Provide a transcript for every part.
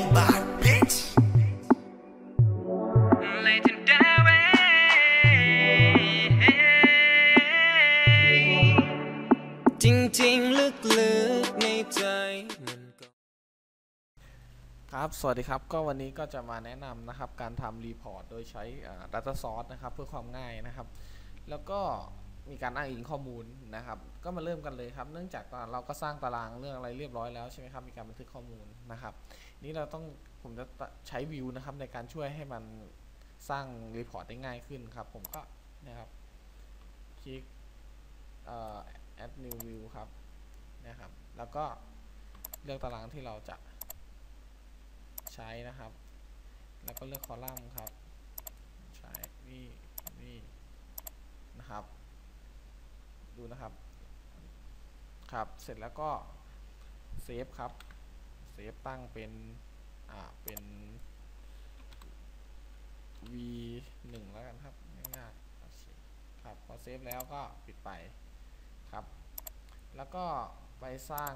งบาท bitch legendary จริงๆลึกๆในใจมันก็ครับ สวัสดีครับ ก็วันนี้ก็จะมาแนะนำนะครับ การทำรีพอร์ตโดยใช้ Data Source นะครับ เพื่อความง่ายนะครับ แล้วก็ มีการอ้างอิงข้อมูลนะครับ ก็มาเริ่มกันเลยครับ เนื่องจากเราก็สร้างตารางเรื่องอะไรเรียบร้อยแล้วใช่ไหมครับ มีการบันทึกข้อมูลนะครับ นี้เราต้องผมจะใช้วิวนะครับในการช่วยให้มันสร้างรีพอร์ตได้ง่ายขึ้นครับ ผมก็นะครับ คลิก add new view ครับนะครับ แล้วก็เลือกตารางที่เราจะใช้นะครับ แล้วก็เลือกคอลัมน์ครับ ใช้นี่นี่นะครับ ดูนะครับ ครับ เสร็จแล้วก็เซฟครับ เซฟตั้งเป็น อ่า เป็น v 1แล้วกันครับ ง่ายๆครับ พอเซฟแล้วก็ปิดไปครับ แล้วก็ไปสร้าง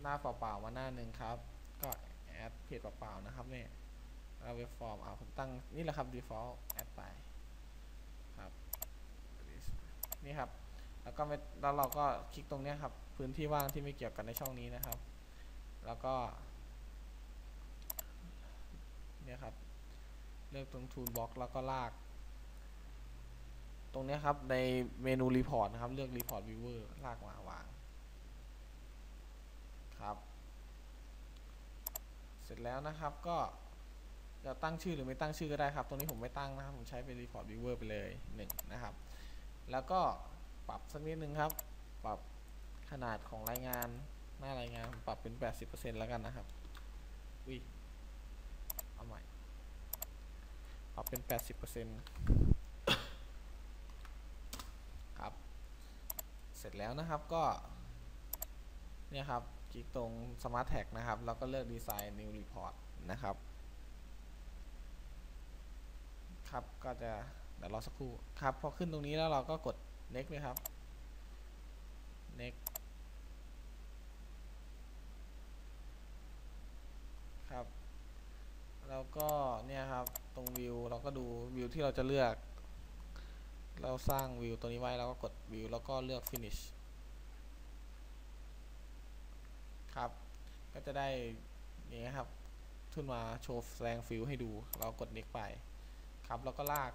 หน้าเปล่าๆมาหน้าหนึ่งครับ ก็แอดเพจเปล่าๆนะครับเนี่ยแล้วเว็บฟอร์มเอาผมตั้งนี่แหละครับ default แอดไปครับนี่ครับ แล้วก็ไม่แล้วเราก็คลิกตรงนี้ครับ พื้นที่ว่างที่ไม่เกี่ยวกันในช่องนี้นะครับ แล้วก็เนี่ยครับ เลือกตรง toolbox แล้วก็ลาก ตรงนี้ครับในเมนู report นะครับ เลือก report viewer ลากมาวาง ครับ เสร็จแล้วนะครับก็จะตั้งชื่อหรือไม่ตั้งชื่อก็ได้ครับ ตรงนี้ผมไม่ตั้งนะครับ ผมใช้เป็น report viewer ไปเลย1นะครับ แล้วก็ ปรับสักนิดนึงครับ ปรับขนาดของรายงานหน้ารายงานปรับเป็น 80%แล้วกันนะครับอุ้ยเอาใหม่ ปรับเป็น 80%ครับ เสร็จแล้วนะครับก็ เนี่ยครับ คลิกตรง Smart Tag นะครับ แล้วก็เลือก Design New Report นะครับ ครับก็จะเดี๋ยวรอสักครู่ครับ พอขึ้นตรงนี้แล้วเราก็กด next เลยครับ next ครับแล้วก็เนี่ยครับตรงวิวเราก็ดูวิวที่เราจะเลือก เราสร้างวิวตัวนี้ไว้แล้วก็กดวิวแล้วก็เลือก finish ครับ ก็จะได้อย่างนี้ครับขึ้นมาโชว์แสดงฟิลให้ดู เรากด next ไป ครับ แล้วก็ลาก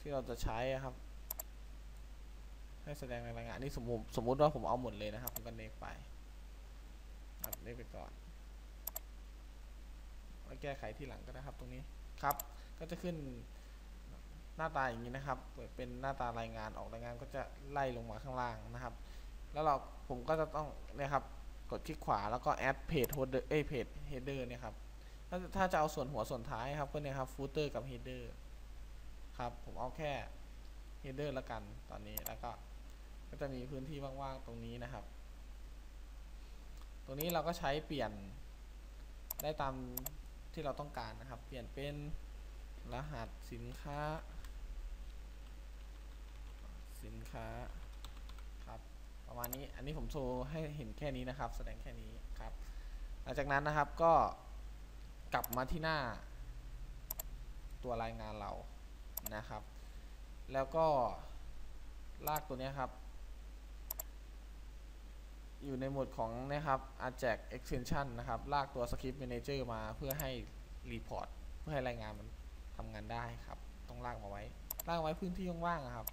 ที่เราจะใช้ครับ ให้แสดงในรายงานนี้สมมติสมมุติว่าผมเอาหมดเลยนะครับผมก็ next ไปครับ next ไปก่อนไว้แก้ไขที่หลังก็ได้ครับตรงนี้ครับ ก็จะขึ้นหน้าตาอย่างนี้นะครับ เป็นหน้าตารายงานออกรายงานก็จะไล่ลงมาข้างล่างนะครับ แล้วเราผมก็จะต้องเนี่ยครับกดคลิกขวาแล้วก็ add page header เอ้ย page header เนี่ยครับถ้าถ้าจะเอาส่วนหัวส่วนท้ายครับก็เนี่ยครับ footer กับ header ครับ ผมเอาแค่ header ละกันตอนนี้แล้วก็ก็จะมีพื้นที่ว่างๆตรงนี้นะครับ ตรงนี้เราก็ใช้เปลี่ยนได้ตามที่เราต้องการนะครับ เปลี่ยนเป็นรหัสสินค้า สินค้าครับประมาณนี้อันนี้ผมโชว์ให้เห็นแค่นี้นะครับ แสดงแค่นี้ครับ หลังจากนั้นนะครับก็กลับมาที่หน้าตัวรายงานเรา นะครับ แล้วก็ลากตัวนี้ครับ อยู่ในหมวดของนะครับ Ajax extension นะครับ ลากตัว script manager มาเพื่อให้ report เพื่อให้รายงานมันทำงานได้ครับ ต้องลากมาไว้ ลากไว้พื้นที่ว่างๆครับ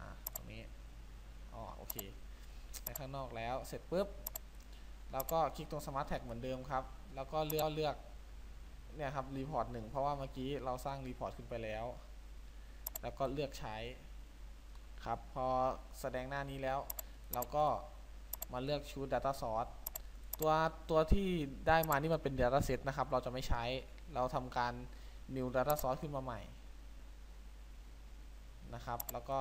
อ่าตรงนี้ อ๋อ โอเค ไปข้างนอกแล้ว เสร็จปุ๊บ แล้วก็คลิกตรง Smart Tag เหมือนเดิมครับ แล้วก็เลือกเลือก เนี่ยครับ report 1เพราะว่าเมื่อกี้เราสร้าง report ขึ้นไปแล้ว แล้วก็เลือกใช้ครับ พอแสดงหน้านี้แล้ว เราก็มาเลือกชุด data source ตัวตัวที่ได้มานี่มันเป็น data set นะครับ เราจะไม่ใช้เราทำการ new data source ขึ้นมาใหม่นะครับ แล้วก็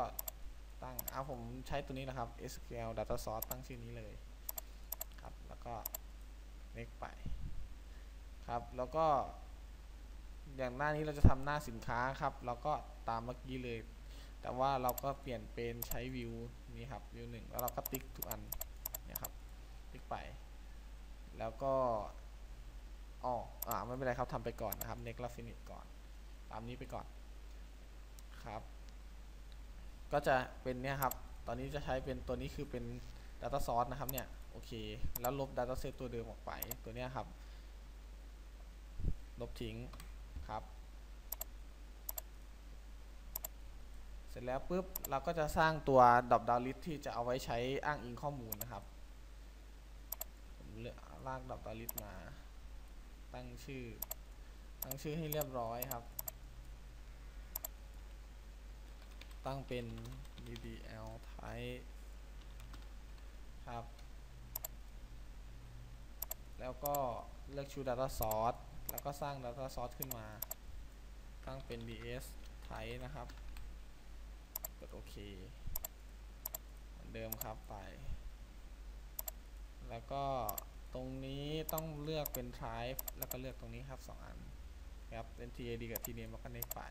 ตั้งเอาผมใช้ตัวนี้นะครับ SQL data source ตั้งชื่อนี้เลยครับ แล้วก็ next ไป ครับ แล้วก็อย่างหน้านี้เราจะทำหน้าสินค้าครับแล้วก็ตามเมื่อกี้เลย แต่ว่าเราก็เปลี่ยนเป็นใช้วิวนี้ครับวิวหนึ่งแล้วเราก็ติ๊กทุกอันนี่ครับติ๊กไป แล้วก็อ๋ออ่าไม่เป็นไรครับทำไปก่อนนะครับ next แล้ว finish ก่อน ตามนี้ไปก่อนครับ ก็จะเป็นเนี่ยครับ ตอนนี้จะใช้เป็นตัวนี้คือเป็น Data Source นะครับเนี่ยโอเค แล้วลบ Data Set ตัวเดิมออกไปตัวเนี้ยครับ ลบทิ้งครับ เสร็จแล้วปุ๊บเราก็จะสร้างตัว drop down list ที่จะเอาไว้ใช้อ้างอิงข้อมูลนะครับผมเลือกลาก drop down list มา ตั้งชื่อ ตั้งชื่อให้เรียบร้อยครับ ตั้งเป็น ddl type ครับ แล้วก็เลือกชู data source แล้วก็สร้าง data source ขึ้นมา ตั้งเป็น ds type นะครับ กดโอเคเหมือนเดิมครับไป แล้วก็ตรงนี้ต้องเลือกเป็น type แล้วก็เลือกตรงนี้ครับ 2 อันครับเป็น tad กับ tname แล้วก็ next ไป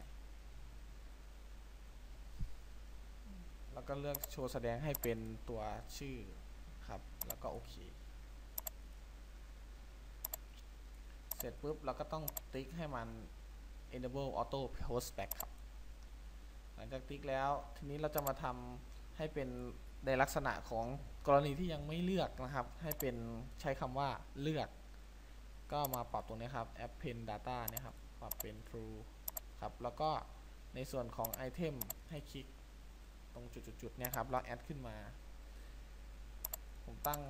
แล้วก็เลือกโชว์แสดงให้เป็นตัวชื่อครับ แล้วก็โอเค เสร็จปุ๊บเราก็ต้องติ๊กให้มัน enable auto post back ครับ หลังจากติ๊กแล้วทีนี้เราจะมาทำให้เป็นในลักษณะของกรณีที่ยังไม่เลือกนะครับ ให้เป็นใช้คำว่าเลือก ก็มาปรับตรงนี้ครับ append data เนี่ยครับ ปรับเป็น true ครับ แล้วก็ในส่วนของ item ให้คลิกตรงจุดๆๆเนี่ยครับแล้วแอดขึ้นมา ผมตั้ง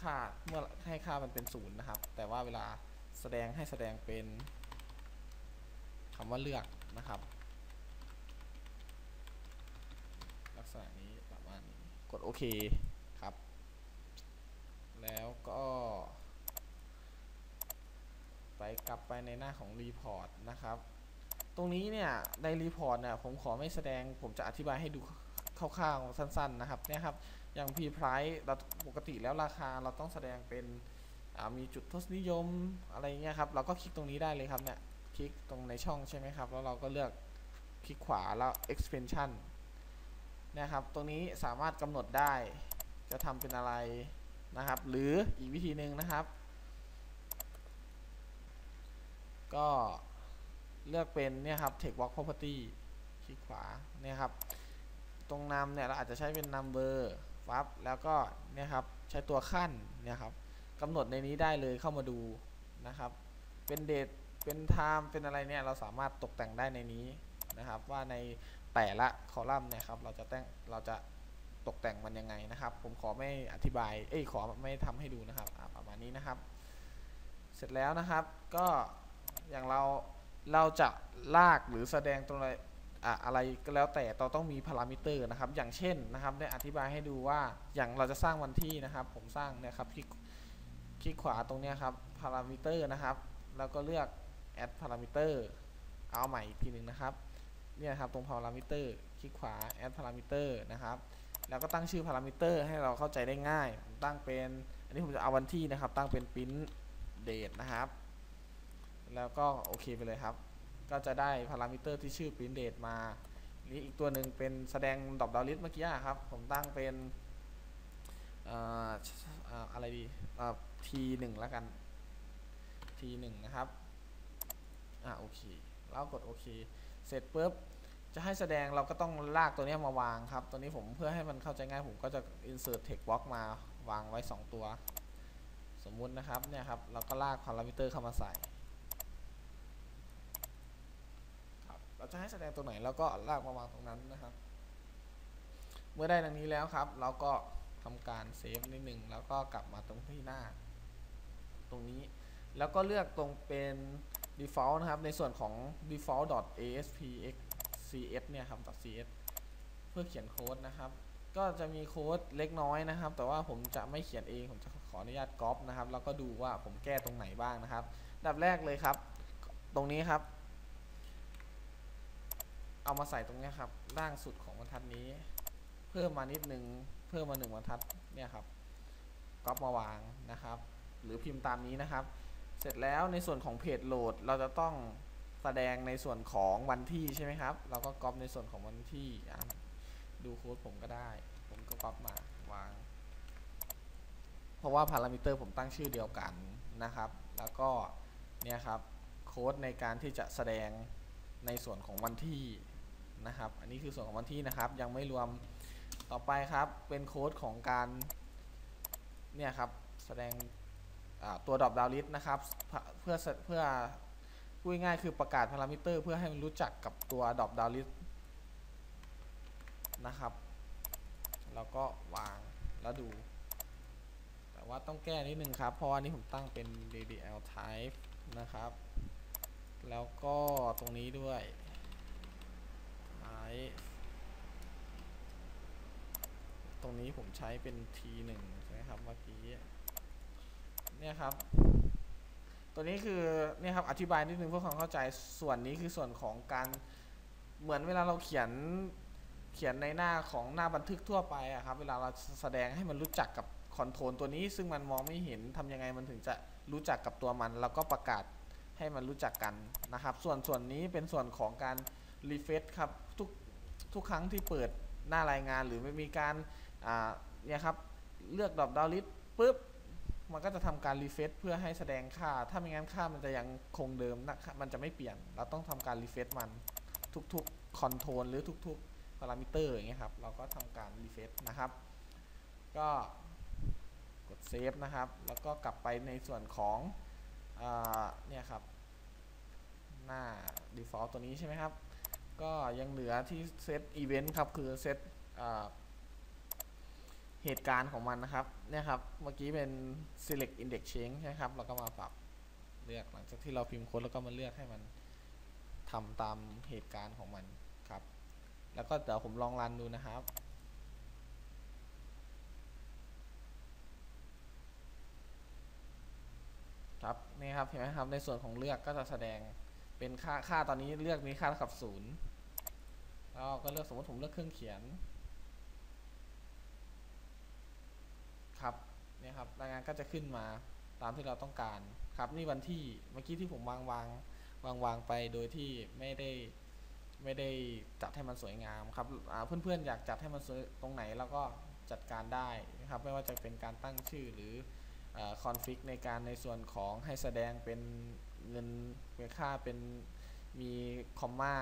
ค่าเมื่อให้ค่ามันเป็นศูนย์นะครับ แต่ว่าเวลา แสดงให้แสดงเป็นคำว่าเลือกนะครับ ลักษณะนี้ประมาณนี้กดโอเคครับ แล้วก็ไปกลับไปในหน้าของรีพอร์ตนะครับ ตรงนี้เนี่ยในรีพอร์ตเนี่ยผมขอไม่แสดงผมจะอธิบายให้ดูคร่าวๆสั้นๆนะครับเนี่ยครับอย่าง P price เราปกติแล้วราคาเราต้องแสดงเป็น มีจุดทศนิยมอะไรเงี้ยครับ เราก็คลิกตรงนี้ได้เลยครับเนี่ย คลิกตรงในช่องใช่ไหมครับ แล้วเราก็เลือกคลิกขวาแล้ว expansion นะครับ ตรงนี้สามารถกำหนดได้ จะทำเป็นอะไรนะครับ หรืออีกวิธีหนึ่งนะครับ ก็เลือกเป็นเนี่ยครับ text box property คลิกขวาเนี่ยครับ ตรงนำเนี่ยเราอาจจะใช้เป็น number ปั๊บแล้วก็เนี่ยครับ ใช้ตัวขั้นเนี่ยครับ กำหนดในนี้ได้เลยเข้ามาดูนะครับ เป็นเดทเป็น time เป็นอะไรเนี่ยเราสามารถตกแต่งได้ในนี้นะครับ ว่าในแต่ละคอลัมน์เนี่ยครับ เราจะแต่งเราจะตกแต่งมันยังไงนะครับ ผมขอไม่อธิบาย เอ้ยขอไม่ทำให้ดูนะครับประมาณนี้นะครับ เสร็จแล้วนะครับก็อย่างเราเราจะลากหรือแสดงตรงอะไรอะอะไรก็แล้วแต่เราต้องมีพารามิเตอร์นะครับ อย่างเช่นนะครับได้อธิบายให้ดูว่าอย่างเราจะสร้างวันที่นะครับ ผมสร้างเนี่ยครับคลิก คลิกขวาตรงนี้ครับพารามิเตอร์นะครับ แล้วก็เลือก add parameter เอาใหม่อีกทีหนึ่งนะครับเนี่ยครับตรงพารามิเตอร์คลิกขวา add parameter นะครับ แล้วก็ตั้งชื่อพารามิเตอร์ให้เราเข้าใจได้ง่าย ตั้งเป็น อันนี้ผมจะเอาวันที่นะครับ ตั้งเป็น print date นะครับ แล้วก็โอเคไปเลยครับ ก็จะได้พารามิเตอร์ที่ชื่อ print date มานี่อีกตัวหนึ่งเป็นแสดงดอกดาวลิสเมื่อกี้ครับ ผมตั้งเป็นอะไรดี t 1 แล้วกัน t 1 นะครับ อ่าโอเค แล้วกดโอเค เสร็จปุ๊บ จะให้แสดงเราก็ต้องลากตัวนี้มาวางครับ ตัวนี้ผมเพื่อให้มันเข้าใจง่ายผมก็จะ insert text box มาวางไว้ 2 ตัว สมมุตินะครับ เนี่ยครับ เราก็ลากพารามิเตอร์เข้ามาใส่เราจะให้แสดงตัวไหนแล้วก็ลากมาวางตรงนั้นนะครับ เมื่อได้ดังนี้แล้วครับ เราก็ทำการเซฟนิดหนึ่งแล้วก็กลับมาตรงที่หน้า ตรงนี้ แล้วก็เลือกตรงเป็น default นะครับ ในส่วนของ default aspxcs เนี่ยครับ cs เพื่อเขียนโค้ดนะครับ ก็จะมีโค้ดเล็กน้อยนะครับ แต่ว่าผมจะไม่เขียนเอง ผมจะขออนุญาตก๊อปนะครับ แล้วก็ดูว่าผมแก้ตรงไหนบ้างนะครับดับแรกเลยครับ ตรงนี้ครับ เอามาใส่ตรงนี้ครับ ล่างสุดของบรรทัดนี้ เพิ่มมานิดนึง เพิ่มมาหนึ่งบรรทัดเนี่ยครับก๊อปมาวางนะครับ หรือพิมพ์ตามนี้นะครับ เสร็จแล้วในส่วนของเพจโหลดเราจะต้องแสดงในส่วนของวันที่ใช่ไหมครับ เราก็ก๊อปในส่วนของวันที่ดูโค้ดผมก็ได้ ผมก็ก๊อปมาวาง เพราะว่าพารามิเตอร์ผมตั้งชื่อเดียวกันนะครับ แล้วก็เนี่ยครับโค้ดในการที่จะแสดงในส่วนของวันที่นะครับ อันนี้คือส่วนของวันที่นะครับ ยังไม่รวมต่อไปครับเป็นโค้ดของการเนี่ยครับแสดง ตัวดรอปดาวลิสนะครับเพื่อเพื่อพูดง่ายคือประกาศพารามิเตอร์ เพื่อให้มันรู้จักกับตัวดรอปดาวลิสนะครับ แล้วก็วางแล้วดู แต่ว่าต้องแก้นิดนึงครับ เพราะว่านี่ผมตั้งเป็น DDL type นะครับ แล้วก็ตรงนี้ด้วย type ตรงนี้ผมใช้เป็น T1 ใช่ไหมครับเมื่อกี้ เนี่ยครับ ตัวนี้คือเนี่ยครับอธิบายนิดนึงเพื่อความเข้าใจส่วนนี้คือส่วนของการเหมือนเวลาเราเขียนเขียนในหน้าของหน้าบันทึกทั่วไปอะครับ เวลาเราแสดงให้มันรู้จักกับคอนโทรลตัวนี้ซึ่งมันมองไม่เห็นทำยังไงมันถึงจะรู้จักกับตัวมัน แล้วก็ประกาศให้มันรู้จักกันนะครับ ส่วนส่วนนี้เป็นส่วนของการรีเฟซครับทุกทุกครั้งที่เปิดหน้ารายงานหรือไม่มีการเนี่ยครับเลือกดรอปดาวลิสปุ๊บ มันก็จะทำการรีเฟซเพื่อให้แสดงค่า ถ้าไม่งั้นค่ามันจะยังคงเดิมนะมันจะไม่เปลี่ยน เราต้องทำการรีเฟซมันทุกๆคอนโทรลหรือทุกๆพารามิเตอร์อย่างเงี้ยครับ เราก็ทำการรีเฟซนะครับ ก็กดเซฟนะครับ แล้วก็กลับไปในส่วนของเนี่ยครับ หน้า default ตัวนี้ใช่ไหมครับ ก็ยังเหลือที่เซต event ครับ คือเซต เหตุการณ์ของมันนะครับ เนี่ยครับ เมื่อกี้เป็น select index change ใช่ครับ เราก็มาปรับเลือกหลังจากที่เราพิมพ์โค้ดแล้วก็มาเลือกให้มันทำตามเหตุการณ์ของมันครับ แล้วก็เดี๋ยวผมลองรันดูนะครับครับนี่ครับเห็นไหมครับในส่วนของเลือกก็จะแสดงเป็นค่าค่าตอนนี้เลือกนี้ค่าเท่ากับศูนย์แล้วก็เลือกสมมติผมเลือกเครื่องเขียน ครับเนี่ยครับรายงานก็จะขึ้นมาตามที่เราต้องการครับนี่วันที่เมื่อกี้ที่ผมวางวางวางวางไปโดยที่ไม่ได้ไม่ได้จัดให้มันสวยงามครับเพื่อนเพื่อนๆอยากจัดให้มันสวยตรงไหนแล้วก็จัดการได้นะครับไม่ว่าจะเป็นการตั้งชื่อหรือคอนฟิกในการในส่วนของให้แสดงเป็นเงินเป็นค่าเป็นมีคอมมา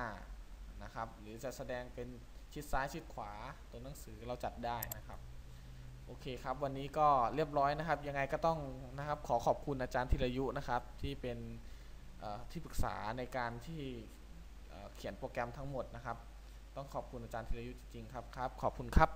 นะครับหรือจะแสดงเป็นชิดซ้ายชิดขวาตัวหนังสือเราจัดได้นะครับ โอเคครับวันนี้ก็เรียบร้อยนะครับ ยังไงก็ต้องนะครับขอขอบคุณอาจารย์ธีรยุนะครับ ที่เป็นที่ปรึกษาในการที่เขียนโปรแกรมทั้งหมดนะครับ ต้องขอบคุณอาจารย์ธีรยุจริงๆครับครับ ขอบคุณครับ